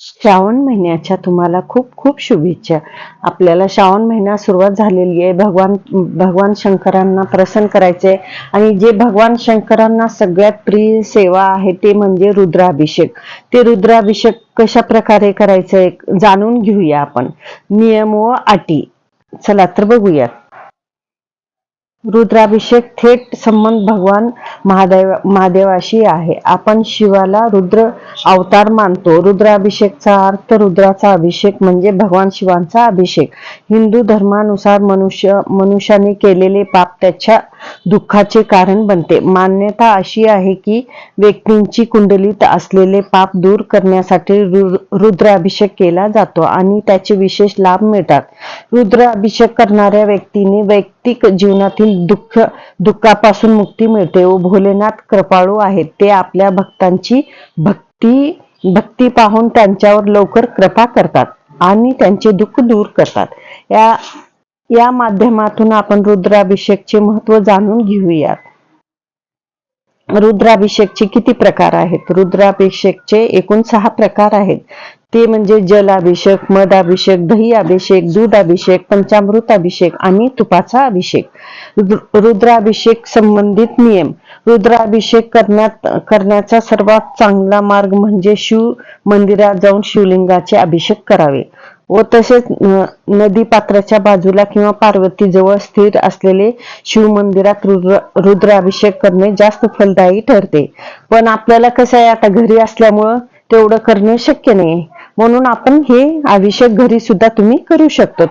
श्रावण महिन्याच्या तुम्हाला खूप खूप शुभेच्छा. आपल्याला श्रावण महिना सुरुवात झालेली आहे. भगवान भगवान शंकरांना प्रसन्न करायचे आणि जे भगवान शंकरांना सगळ्यात प्रिय सेवा आहे ते म्हणजे रुद्राभिषेक. ते रुद्राभिषेक कशा प्रकारे करायचंय जाणून घेऊया आपण. नियम व अटी. चला तर बघूयात. रुद्राभिषेक थेट संबंध भगवान महादेव महादेवाशी आहे. आपण शिवाला रुद्र अवतार मानतो. रुद्राभिषेकचा अर्थ रुद्राचा अभिषेक म्हणजे भगवान शिवांचा अभिषेक. हिंदू धर्मानुसार मनुष्य मनुष्याने केलेले पाप त्याच्या दुःखाचे कारण बनते. मान्यता अशी आहे की व्यक्तींची कुंडलीत असलेले पाप दूर करण्यासाठी रुद्राभिषेक केला जातो आणि त्याचे विशेष लाभ मिळतात. रुद्राभिषेक करणाऱ्या व्यक्तीने वैयक्तिक जीवनातील दुःख दुःखापासून मुक्ती मिळते. व भोलेनाथ कृपाळू आहेत. ते आपल्या भक्तांची भक्ती भक्ती पाहून त्यांच्यावर लवकर कृपा करतात आणि त्यांचे दुःख दूर करतात. या या माध्यमातून आपण रुद्राभिषेकचे महत्त्व जाणून घेऊयात. रुद्राभिषेकचे किती प्रकार आहेत? रुद्राभिषेकचे एकूण सहा प्रकार आहेत. ते म्हणजे जलाभिषेक मधाभिषेक दही अभिषेक दूध अभिषेक पंचामृत अभिषेक आणि तुपाचा अभिषेक. रुद्राभिषेक संबंधित नियम. रुद्राभिषेक करण्यात करण्याचा सर्वात चांगला मार्ग म्हणजे शिव मंदिरात जाऊन शिवलिंगाचे अभिषेक करावे. व तसेच नदी पात्राच्या बाजूला किंवा पार्वती जवळ स्थिर असलेले शिव मंदिरात रुद्र रुद्राभिषेक करणे जास्त फलदायी ठरते. पण आपल्याला कसं आहे आता घरी असल्यामुळं तेवढं करणे शक्य नाही म्हणून आपण हे अभिषेक घरी सुद्धा तुम्ही करू शकतो.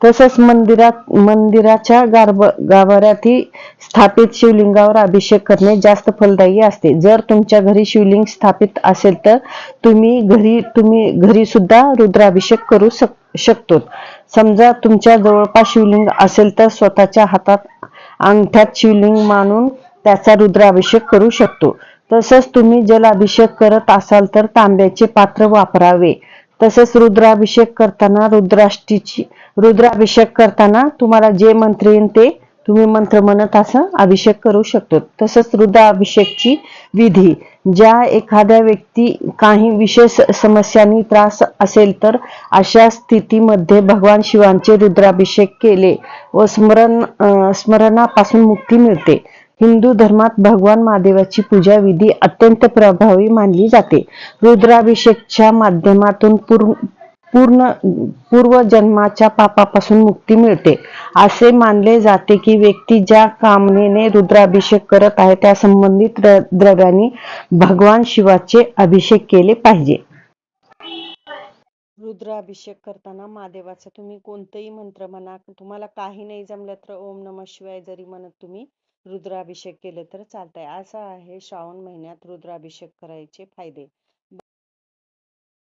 तसंच मंदिरात मंदिराच्या गारब गाभाऱ्यातही स्थापित शिवलिंगावर अभिषेक करणे जास्त फलदायी असते. जर तुमच्या घरी शिवलिंग स्थापित असेल तर तुम्ही घरी तुम्ही घरी सुद्धा रुद्राभिषेक करू शक- शकतो समजा तुमच्या जवळपास शिवलिंग असेल तर स्वतःच्या हातात अंगठ्यात शिवलिंग मानून त्याचा रुद्राभिषेक करू शकतो. तसंच तुम्ही जलाभिषेक करत असाल तर तांब्याचे पात्र वापरावे. तसंच रुद्राभिषेक करताना रुद्राष्टीची रुद्राभिषेक करताना तुम्हाला जे मंत्र येईल ते तुम्ही मंत्र म्हणत असं अभिषेक करू शकतो. तसंच रुद्राभिषेकची विधी ज्या एखाद्या व्यक्ती काही विशेष समस्यांनी त्रास असेल तर अशा स्थितीमध्ये भगवान शिवांचे रुद्राभिषेक केले व स्मरण स्मरणापासून मुक्ती मिळते. हिंदू धर्मात भगवान महादेवाची पूजा विधी अत्यंत प्रभावी मानली जाते. रुद्राभिषेकच्या माध्यमातून पूर्ण पूर्ण पूर्वजन्माच्या पापापासून मुक्ती मिळते. असे मानले जाते की व्यक्ती ज्या कामनेने रुद्राभिषेक करत आहे त्या संबंधित द्र- द्रव्यांनी भगवान शिवाचे अभिषेक केले पाहिजे. रुद्राभिषेक करताना महादेवाचा तुम्ही कोणतंही मंत्र म्हणा तुम्हाला काही नाही जमलं तर ओम नम शिवाय जरी म्हणत तुम्ही रुद्राभिषेक केले तर चालतंय. असं आहे श्रावण महिन्यात रुद्राभिषेक करायचे फायदे.